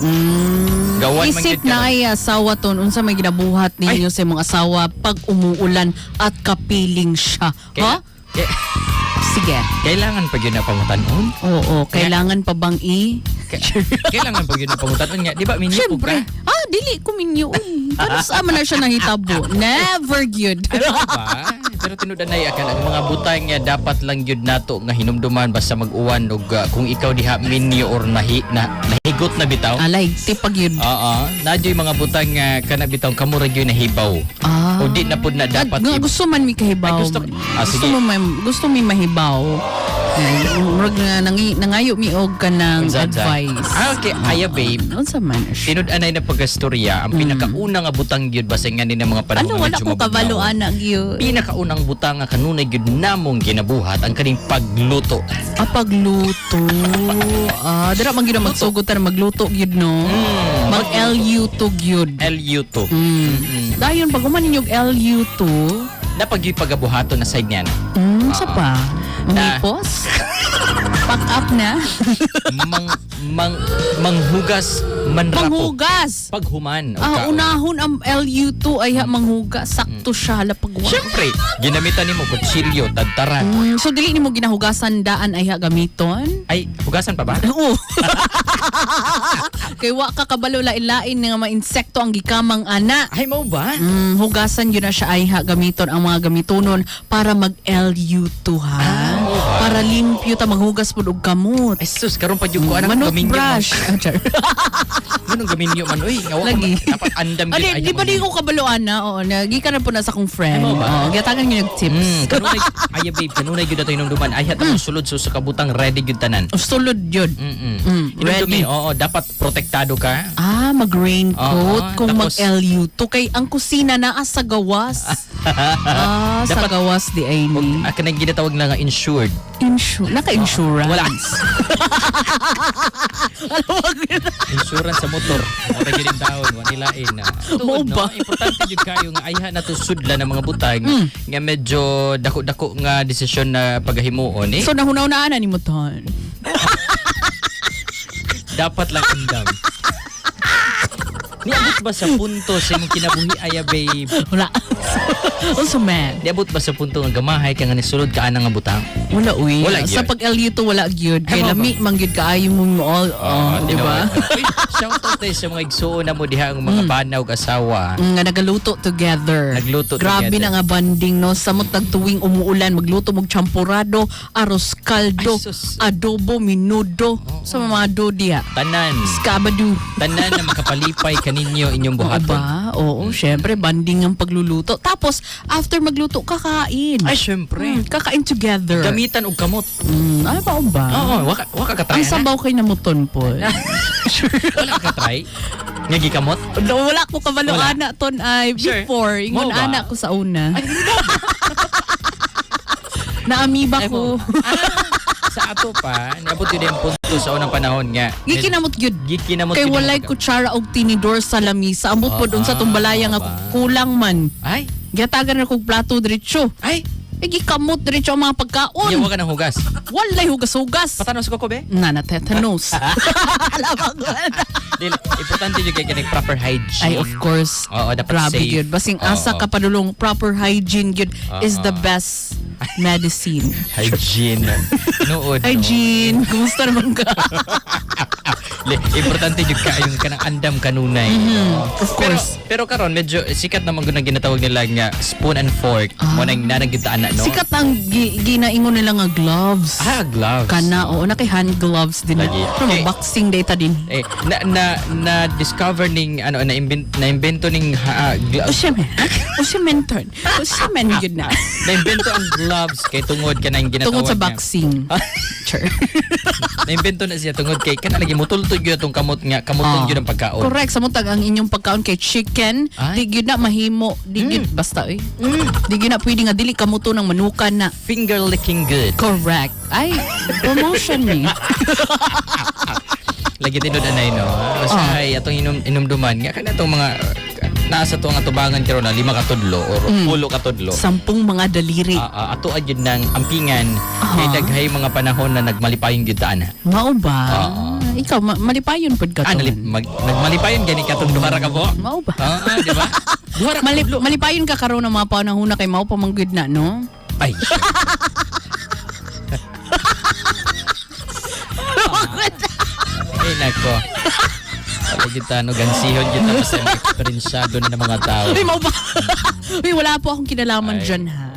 Mm. Gawan man Isip na ay asawa ton unsa may ginabuhat ninyo sa mga asawa pag umuulan at kapiling siya. Kaya- ha? kaya- Sige. kailangan pa yun na pangutanon. Oo, kailangan pa bang i? Ka- kailangan pa yun na pangutanon nga. Di ba, minyo po ka? Siyempre. Ah, dili ko minyo. Para sa man na siya nahitabo. Never good. Ano ba? Pero tinudan na akan ang mga butang nga dapat lang yun nato nga hinumduman basta mag-uwan og uh, kung ikaw diha minyo or nahi, na, nahigot na bitaw. Alay, tipag yun. Oo, nadyo yung mga butang nga kana bitaw kamo ra gyud nahibaw. Ah. O di na pud na dapat i- gusto man mi kahibaw. Ay, gusto-. Ah, gusto sige. mo may, gusto mi mahibaw. Murag nga nangi, nangayo mi og ka ng Unsa, unsa? advice. Ah, okay. Aya, babe. Unsa man siya? Tinud-anay na pagkastorya, ang pinakauna nga butang gyud basta nga ni mga panahon Ano wala ko kabaluan na gyud. Pinakaunang butang nga kanunay gyud namong ginabuhat ang kaning pagluto. Ah, pagluto. Ah, dira man gyud na magsugod ta na magluto gyud no. Mm. Mag LU2 gyud. LU2. Mm. Dayon pag umanin yung LU2, Dapat gyud pagabuhaton na side niyan. mm, sa pa. Umipos? Pack up na. mang mang manghugas manrapo. Manghugas. Paghuman. o Ah, kaon. unahon ang LU2 ay ha manghugas. Sakto siya hala pagwa. Siyempre, ginamitan nimo kutsilyo, tadtaran. Mm, so dili nimo ginahugasan daan ay ha gamiton? Ay, hugasan pa ba? Oo. Kay wa ka kabalo lain-lain nga mga insekto ang gikamang ana. Ay, mo ba? Mm, hugasan yun na siya ay ha gamiton ang mga gamitonon para mag LU2 ha. Ah, para limpyo ta maghugas pud og kamot. Ay, sus, karon pa yung kuan ang Manot brush. Ah, char. Anong gaminyo man? Uy, ngawa ko Lagi. man. Dapat andam Adi, gyud di ba di ko kabaloan na? Oo, nagi ka na po na sa akong friend. Ay, mo ba? Oo, gatagan nyo yung tips. Mm, kanunay, ay babe, kanunay gyud ato inumduman. Ay hat Mm. sulod so sa kabutang ready gyud tanan. Sulod yun. Mm. Mm, ready. oo, dapat protektado ka. Ah, mag-raincoat Oo, kung tapos- mag-LU2. Kay ang kusina na sa gawas. ah, sa gawas di ay ni. Ah, kanang ginatawag na nga insured. Insure, naka-insurance. Wala. Alam mo, Insurance sa motor. Mura gyud taon, wa. Mao Tuod, no? Importante jud kayo nga ayha na to sudla ng mga butang Mm. nga medyo dako-dako nga desisyon na pagahimuon eh. So, nahunaw na ni mo ton. dapat lang undam. Niabot ba sa punto sa imong kinabuhi aya babe? Wala. Also, man. Niabot ba sa punto nga gamahay ka nga ni sulod ka ana nga butang? Wala, uy. Wala Sa gyud. pag LU2, wala gyud. Kay Ay, lami, manggid kaayo mo mo all. Oh, di ba? Shout out tayo sa mga igsuon na mo diha ang mga banaw ug asawa. Mm, nga nagaluto together. Nagluto Grabe together. na nga banding no. Samot tuwing umuulan, magluto mog champurado, aros kaldo, Ay, sus. adobo, minudo. Sa mga dodiya. Tanan. Skabadu. Tanan na makapalipay kaninyo inyong buhaton. ba? Oo, syempre, banding ang pagluluto. Tapos, after magluto, kakain. Ay, syempre. Mm, kakain together. Gamitan og kamot. Mm, ay, ba ba? Oo, waka waka ka try. Ang sabaw kay namuton po. Wala ka try. Nga gikamot. Wala ko kabalo Wala. ana ton ay Sure. before ingon Mo ba? ana ko sa una. Naamiba ko. Ah, sa ato pa, niabot yun yung punto sa unang panahon nga. Gikinamot gyud. Gikinamot Kay yun walay kutsara og tinidor sa lamisa. Ambot po Ah, doon sa tumbalaya nga kulang man. Ay, Gatagan na kog plato diretso. ay, Eh gikamot diretso ang mga pagkaon. yawa ka ng hugas. Walay hugas-hugas. Patanaw sa kokobe? Na na tetanus. Alam ko. Dili, importante yung kaya proper hygiene. Ay, of course. Oo, dapat Grabe safe. yun. Basing Oo. asa ka padulong proper hygiene yun is the best medicine. Hygiene. Nood. Hygiene. Kumusta naman ka? Le, importante yung ka yung kanang andam kanunay. Mm-hmm. Of course. Pero, pero karon medyo sikat naman gud ang ginatawag nila nga spoon and fork. Mo nang nanagita na no. Sikat ang gi- ginaingon nila nga gloves. Ah, gloves. Kana, oo, na kay hand gloves din. Lagi. Pero Okay. boxing data din. Eh, na na na discover ning ano na invent na invento ning O gloves. siya man, turn. Man yun na. na invento ang gloves kay tungod ka nang ginatawag Tungkol sa boxing. Sure. na invento na siya tungod kay kana lagi gyud tong kamot nga kamoton Ah. gyud ang pagkaon. Correct. Sa mutag ang inyong pagkaon kay chicken, Ay. di gyud na mahimo. Di gyud, basta eh. Di gyud na pwede nga dili kamuto ng manukan na. Finger licking good. Correct. Ay, promotion ni. Lagi tinod anay no. Basta Ah. ay atong inom inumduman nga kana tong mga nasa to ang atubangan karon na lima ka tudlo or Mm. pulo ka tudlo. Sampung mga daliri. Ah, ah, ato agyud ng ampingan kay Aha. daghay mga panahon na nagmalipayon gyud ana. Mao ba? Oo. Ikaw, ma- malipayon pod ka Ah, nalip, mag, nagmalipayon gani ka tong duha ra ka po. Mao ba? Ah, ah, di ba? Malip, tudlo. malipayon ka karon ng mga panahon na kay mao pa manggid na, no? Ay. Ay nako. Wala gyud ta no gansihon gyud ta sa mga eksperensyado na ng mga tao. Uy, ba? Uy, wala po akong kinalaman Ay. dyan, ha?